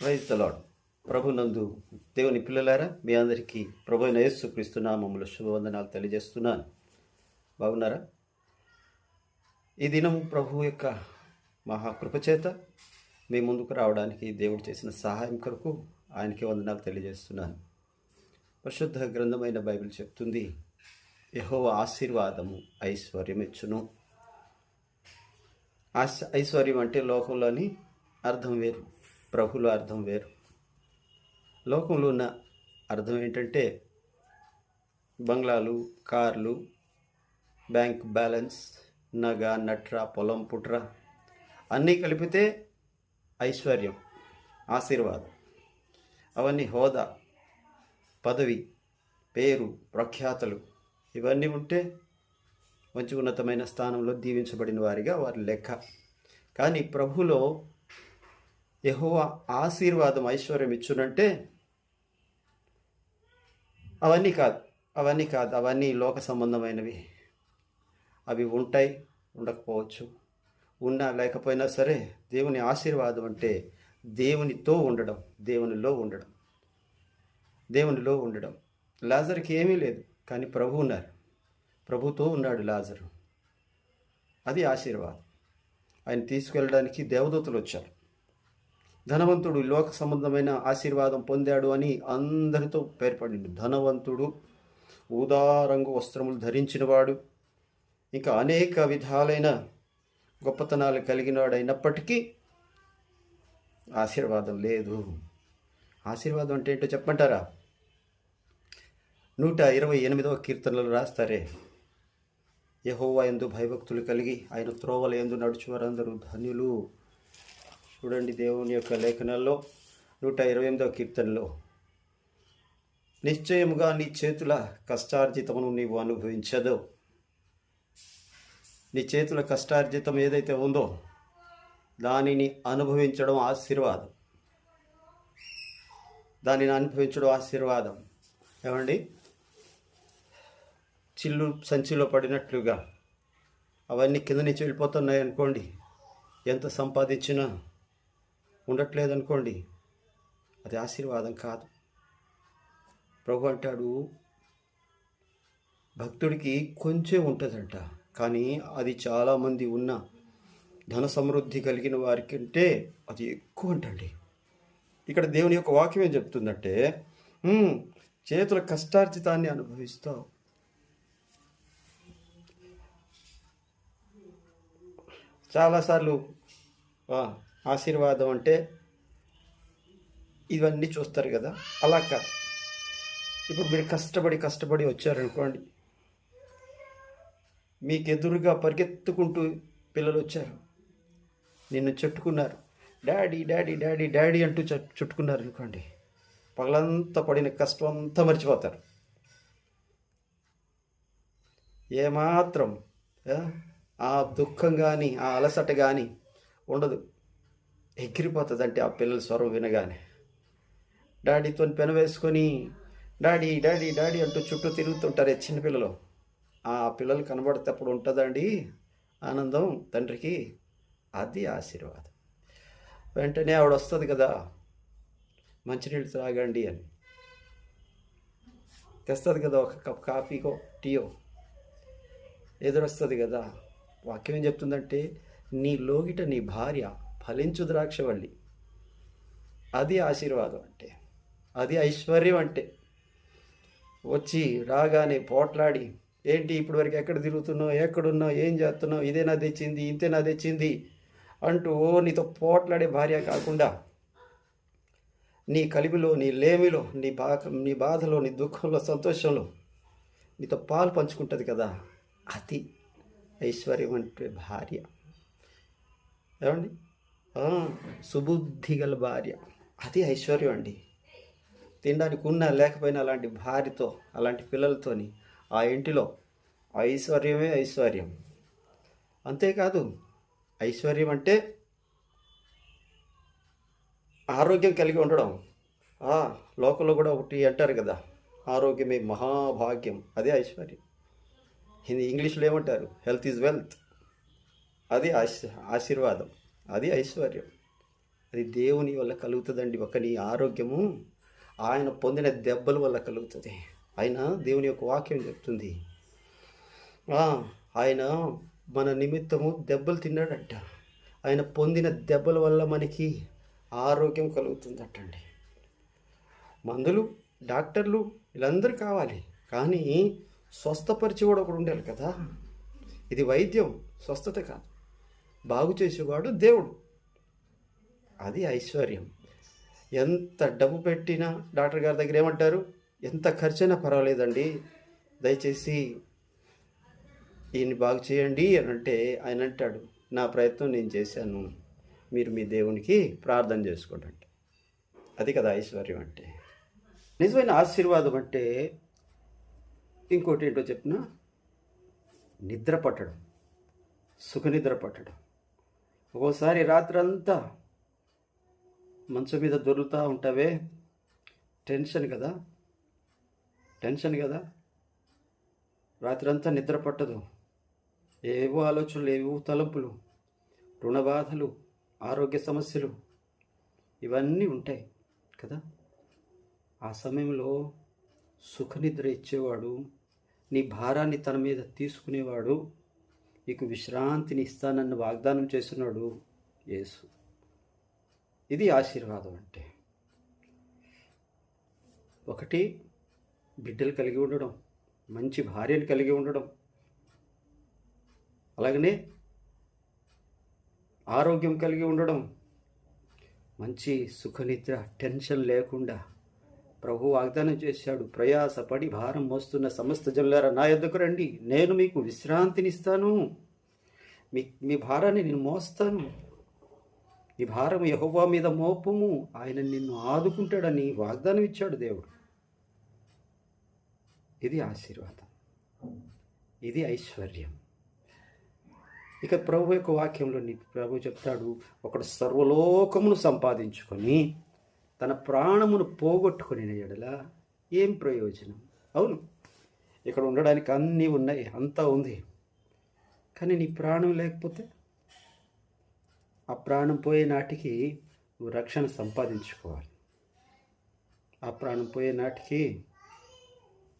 Praise తలాడ్ ప్రభు నందు దేవుని పిల్లలారా మీ అందరికీ ప్రభు నయస్సు యేసు మమ్మల్ని శుభవందనాలు తెలియజేస్తున్నాను. బాగున్నారా? ఈ దినం ప్రభు యొక్క మహాకృపచేత మీ ముందుకు రావడానికి దేవుడు చేసిన సహాయం కొరకు ఆయనకి వందనాలు తెలియజేస్తున్నాను. పరిశుద్ధ గ్రంథమైన బైబిల్ చెప్తుంది యహో ఆశీర్వాదము ఐశ్వర్యమిచ్చును. ఆశ ఐశ్వర్యం అంటే లోకంలోని అర్థం వేరు. ప్రభుల అర్థం వేరు. లోకంలో ఉన్న అర్థం ఏంటంటే బంగ్లాలు కార్లు బ్యాంక్ బ్యాలెన్స్ నగ నట్ర పొలం పుట్ర అన్నీ కలిపితే ఐశ్వర్యం ఆశీర్వాదం. అవన్నీ హోదా పదవి పేరు ప్రఖ్యాతలు. ఇవన్నీ ఉంటే మంచి ఉన్నతమైన స్థానంలో దీవించబడిన వారిగా వారి లెక్క. కానీ ప్రభులో యెహోవా ఆశీర్వాదం ఐశ్వర్యం ఇచ్చునంటే అవన్నీ కాదు అవన్నీ కాదు అవన్నీ లోక సంబంధమైనవి. అవి ఉంటాయి ఉండకపోవచ్చు. ఉన్నా లేకపోయినా సరే దేవుని ఆశీర్వాదం అంటే దేవునితో ఉండడం దేవునిలో ఉండడం. దేవునిలో ఉండడం. లాజర్కి ఏమీ లేదు కానీ ప్రభు ఉన్నారు. ప్రభుతో ఉన్నాడు లాజరు. అది ఆశీర్వాదం. ఆయన తీసుకెళ్ళడానికి దేవదూతలు వచ్చారు. ధనవంతుడు లోక సంబంధమైన ఆశీర్వాదం పొందాడు అని అందరితో పేర్పడి ధనవంతుడు ఊదా రంగు వస్త్రములు ధరించినవాడు. ఇంకా అనేక విధాలైన గొప్పతనాలు కలిగినవాడైనప్పటికీ ఆశీర్వాదం లేదు. ఆశీర్వాదం అంటే ఏంటో చెప్పంటారా నూట ఇరవై ఎనిమిదవ కీర్తనలు రాస్తారే. యహోవా ఎందు భయభక్తులు కలిగి ఆయన త్రోవల ఎందు నడుచువారందరూ ధన్యులు. చూడండి దేవుని యొక్క లేఖనాల్లో నూట ఇరవై ఎనిమిదవ కీర్తనలో నిశ్చయముగా నీ చేతుల కష్టార్జితమును నీవు అనుభవించదు. నీ చేతుల కష్టార్జితం ఏదైతే ఉందో దానిని అనుభవించడం ఆశీర్వాదం. దానిని అనుభవించడం ఆశీర్వాదం. ఏమండి? చిల్లు సంచిలో పడినట్లుగా అవన్నీ కింద నుంచి వెళ్ళిపోతున్నాయి అనుకోండి ఎంత సంపాదించినా ఉండట్లేదు అనుకోండి అది ఆశీర్వాదం కాదు. ప్రభు అంటాడు భక్తుడికి కొంచెం ఉంటుందంట కానీ అది చాలామంది ఉన్న ధన సమృద్ధి కలిగిన వారికంటే అది ఎక్కువ అంటండి. ఇక్కడ దేవుని యొక్క వాక్యం ఏం చెప్తుందంటే చేతుల కష్టార్జితాన్ని అనుభవిస్తావు. చాలాసార్లు ఆశీర్వాదం అంటే ఇవన్నీ చూస్తారు కదా. అలా కాదు. ఇప్పుడు మీరు కష్టపడి కష్టపడి వచ్చారనుకోండి. మీకు ఎదురుగా పరిగెత్తుకుంటూ పిల్లలు వచ్చారు. నిన్ను చుట్టుకున్నారు. డాడీ డాడీ డాడీ డాడీ అంటూ చుట్టుకున్నారు అనుకోండి. పగలంతా పడిన కష్టం అంతా మర్చిపోతారు. ఏమాత్రం ఆ దుఃఖం కానీ ఆ అలసట కానీ ఉండదు. ఎగిరిపోతుందంటే ఆ పిల్లల స్వరం వినగానే. డాడీతో పెన వేసుకొని డాడీ డాడీ డాడీ అంటూ చుట్టూ తిరుగుతుంటారు చిన్నపిల్లలు. చిన్న పిల్లలు ఆ పిల్లలు కనబడేటప్పుడు ఉంటుందండి ఆనందం తండ్రికి అది ఆశీర్వాదం. వెంటనే ఆవిడ వస్తుంది కదా మంచినీళ్ళు తాగండి అని. తెస్తుంది కదా ఒక కప్ కాఫీకో టీయో. ఎదురొస్తుంది కదా. వాక్యం ఏం చెప్తుందంటే నీ లోగిట నీ భార్య ఫలించు ద్రాక్షవల్లి అది ఆశీర్వాదం అంటే అది ఐశ్వర్యం అంటే. వచ్చి రాగానే పోట్లాడి ఏంటి ఇప్పటి వరకు ఎక్కడ తిరుగుతున్నావు? ఎక్కడున్నావు? ఏం చేస్తున్నావు? ఇదేనా తెచ్చింది? ఇంతేనా తెచ్చింది? అంటూ ఓ నీతో పోట్లాడే భార్య కాకుండా నీ కలిమిలో నీ లేమిలో నీ బా నీ బాధలో నీ దుఃఖంలో సంతోషంలో నీతో పాలు పంచుకుంటుంది కదా అది ఐశ్వర్యం అంటే భార్య. ఏమండి? సుబుద్ధి గల భార్య. అది ఐశ్వర్యం అండి. తినడానికి ఉన్నా లేకపోయినా అలాంటి భార్యతో అలాంటి పిల్లలతోని ఆ ఇంటిలో ఐశ్వర్యమే ఐశ్వర్యం. అంతేకాదు ఐశ్వర్యం అంటే ఆరోగ్యం కలిగి ఉండడం. లోకంలో కూడా ఒకటి అంటారు కదా ఆరోగ్యమే మహాభాగ్యం. అదే ఐశ్వర్యం. హిందీ ఇంగ్లీష్లో ఏమంటారు? Health is wealth. అది ఆశీర్వాదం. అది ఐశ్వర్యం. అది దేవుని వల్ల కలుగుతుందండి. ఒక నీ ఆరోగ్యము ఆయన పొందిన దెబ్బల వల్ల కలుగుతుంది. ఆయన దేవుని యొక్క వాక్యం చెప్తుంది. ఆయన మన నిమిత్తము దెబ్బలు తిన్నాడంట. ఆయన పొందిన దెబ్బల వల్ల మనకి ఆరోగ్యం కలుగుతుందటండి. మందులు డాక్టర్లు వీళ్ళందరూ కావాలి. కానీ స్వస్థపరిచి కూడా ఒకడు ఉండాలి కదా. ఇది వైద్యం స్వస్థత కాదు. బాగు చేసేవాడు దేవుడు. అది ఐశ్వర్యం. ఎంత డబ్బు పెట్టినా డాక్టర్ గారి దగ్గర ఏమంటారు? ఎంత ఖర్చైనా పర్వాలేదండి. దయచేసి ఈయన్ని బాగు చేయండి అని అంటే ఆయన అంటాడు నా ప్రయత్నం నేను చేశాను. మీరు మీ దేవునికి ప్రార్థన చేసుకోండి. అంటే అది కదా ఐశ్వర్యం అంటే. నిజమైన ఆశీర్వాదం అంటే ఇంకోటి ఏంటో చెప్పిన? నిద్ర పట్టడం. సుఖనిద్ర పట్టడం. ఒక్కోసారి రాత్రంతా మంచం మీద దొరుకుతూ ఉంటావే? టెన్షన్ కదా? టెన్షన్ కదా? రాత్రంతా నిద్ర పట్టదు. ఏవో ఆలోచనలు ఏవో తలపులు రుణ బాధలు ఆరోగ్య సమస్యలు ఇవన్నీ ఉంటాయి కదా? ఆ సమయంలో సుఖనిద్ర ఇచ్చేవాడు నీ భారాన్ని తన మీద తీసుకునేవాడు నీకు విశ్రాంతిని ఇస్తానన్న వాగ్దానం చేస్తున్నాడు యేసు. ఇది ఆశీర్వాదం అంటే. ఒకటి బిడ్డలు కలిగి ఉండడం మంచి భార్యను కలిగి ఉండడం. అలాగనే ఆరోగ్యం కలిగి ఉండడం మంచి సుఖనిద్ర టెన్షన్ లేకుండా ప్రభు వాగ్దానం చేశాడు ప్రయాసపడి భారం మోస్తున్న సమస్త జనులారా నా యొద్దకు రండి. నేను మీకు విశ్రాంతినిస్తాను. మీ మీ భారాన్ని నేను మోస్తాను. ఈ భారం యహోవా మీద మోపము. ఆయన నిన్ను ఆదుకుంటాడని వాగ్దానం ఇచ్చాడు దేవుడు. ఇది ఆశీర్వాదం. ఇది ఐశ్వర్యం. ఇక ప్రభు యొక్క వాక్యంలో ప్రభు చెప్తాడు ఒకడు సర్వలోకమును సంపాదించుకొని తన ప్రాణమును పోగొట్టుకుని ఎడల ఏం ప్రయోజనం? అవును ఇక్కడ ఉండడానికి అన్నీ ఉన్నాయి అంతా ఉంది. కానీ నీ ప్రాణం లేకపోతే? ఆ ప్రాణం పోయే నాటికి నువ్వు రక్షణ సంపాదించుకోవాలి. ఆ ప్రాణం పోయే నాటికి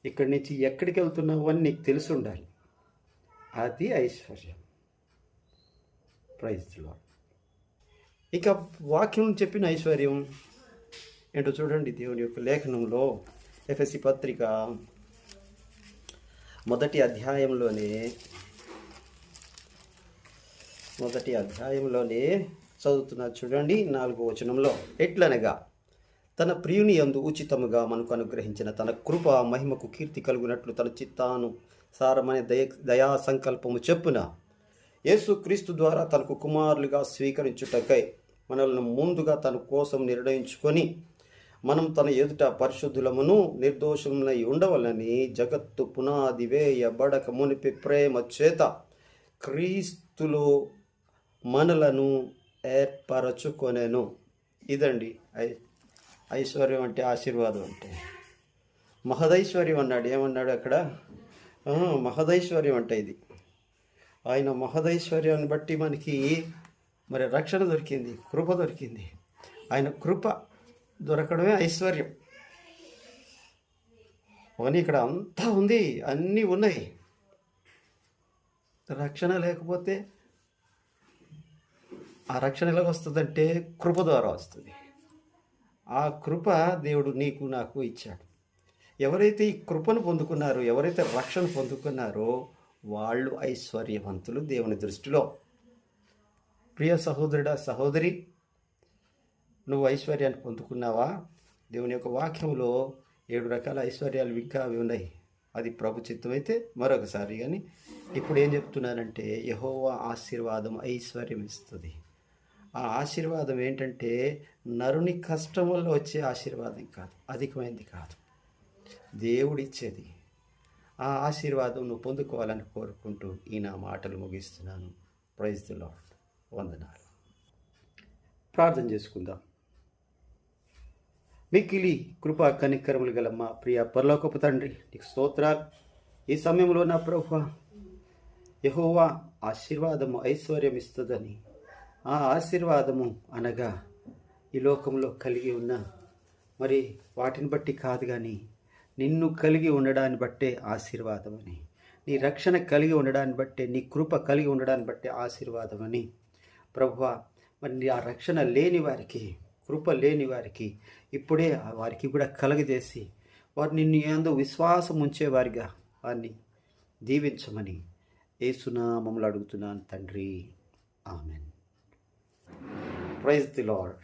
ఇక్కడి నుంచి ఎక్కడికి వెళ్తున్నావు అని నీకు తెలిసి ఉండాలి. అది ఐశ్వర్యం. ప్రైజ్లో ఇక వాక్యం చెప్పిన ఐశ్వర్యం ఏంటో చూడండి దేవుని యొక్క లేఖనంలో ఎఫ్ఎస్సి పత్రిక మొదటి అధ్యాయంలోనే మొదటి అధ్యాయంలోనే చదువుతున్నారు చూడండి నాలుగో వచనంలో ఎట్లనగా తన ప్రియుని యందు ఉచితముగా మనకు అనుగ్రహించిన తన కృప మహిమకు కీర్తి కలుగునట్లు తన చిత్తాను సారమైన దయ దయా సంకల్పము చెప్పున యేసుక్రీస్తు ద్వారా తనకు కుమారులుగా స్వీకరించుటకై మనల్ని ముందుగా తన కోసం నిర్ణయించుకొని మనం తన ఎదుట పరిశుద్ధులమును నిర్దోషమునై ఉండవలని జగత్తు పునాది వేయబడక మునిపి ప్రేమ చేత క్రీస్తులు మనలను ఏర్పరచుకొనెను. ఇదండి. ఐ ఐశ్వర్యం అంటే ఆశీర్వాదం అంటే. మహదైశ్వర్యం అన్నాడు. ఏమన్నాడు అక్కడ? మహదైశ్వర్యం అంటే ఇది. ఆయన మహదైశ్వర్యాన్ని బట్టి మనకి మరి రక్షణ దొరికింది కృప దొరికింది. ఆయన కృప దొరకడమే ఐశ్వర్యం. అవన్నీ ఇక్కడ అంతా ఉంది అన్నీ ఉన్నాయి. రక్షణ లేకపోతే ఆ రక్షణ ఎలా వస్తుందంటే కృప ద్వారా వస్తుంది. ఆ కృప దేవుడు నీకు నాకు ఇచ్చాడు. ఎవరైతే ఈ కృపను పొందుకున్నారో ఎవరైతే రక్షణ పొందుకున్నారో వాళ్ళు ఐశ్వర్యవంతులు దేవుని దృష్టిలో. ప్రియ సహోదరుడా సహోదరి నువ్వు ఐశ్వర్యాన్ని పొందుకున్నావా? దేవుని యొక్క వాక్యంలో ఏడు రకాల ఐశ్వర్యాలు ఇంకా అవి ఉన్నాయి. అది ప్రభు చిత్తమైతే మరొకసారి కానీ ఇప్పుడు ఏం చెప్తున్నానంటే యహోవా ఆశీర్వాదం ఐశ్వర్యం ఇస్తుంది. ఆ ఆశీర్వాదం ఏంటంటే నరుని కష్టం వల్ల వచ్చే ఆశీర్వాదం కాదు అధికమైంది కాదు. దేవుడిచ్చేది ఆ ఆశీర్వాదం నువ్వు పొందుకోవాలని కోరుకుంటూ ఈ నా మాటలు ముగిస్తున్నాను. ప్రైజ్ ది లాడ్ వందనాలు. ప్రార్థన చేసుకుందాం. మిక్కిలి కృపా కనికరములు గల మా ప్రియ పరలోకపు తండ్రి నీకు స్తోత్రాలు. ఈ సమయంలో నా ప్రభు యహోవా ఆశీర్వాదము ఐశ్వర్యం ఇస్తుందని. ఆ ఆశీర్వాదము అనగా ఈ లోకంలో కలిగి ఉన్న మరి వాటిని బట్టి కాదు కానీ నిన్ను కలిగి ఉండడాన్ని బట్టే ఆశీర్వాదం అని నీ రక్షణ కలిగి ఉండడాన్ని బట్టే నీ కృప కలిగి ఉండడాన్ని బట్టే ఆశీర్వాదం అని మరి నీ ఆ రక్షణ లేని వారికి కృప లేని వారికి ఇప్పుడే వారికి కూడా కలగజేసి వారు నిన్ను ఏందో విశ్వాసం ఉంచేవారిగా వారిని దీవించమని ఏసునామములు అడుగుతున్నాను తండ్రి. ఆమెన్. Praise the lord.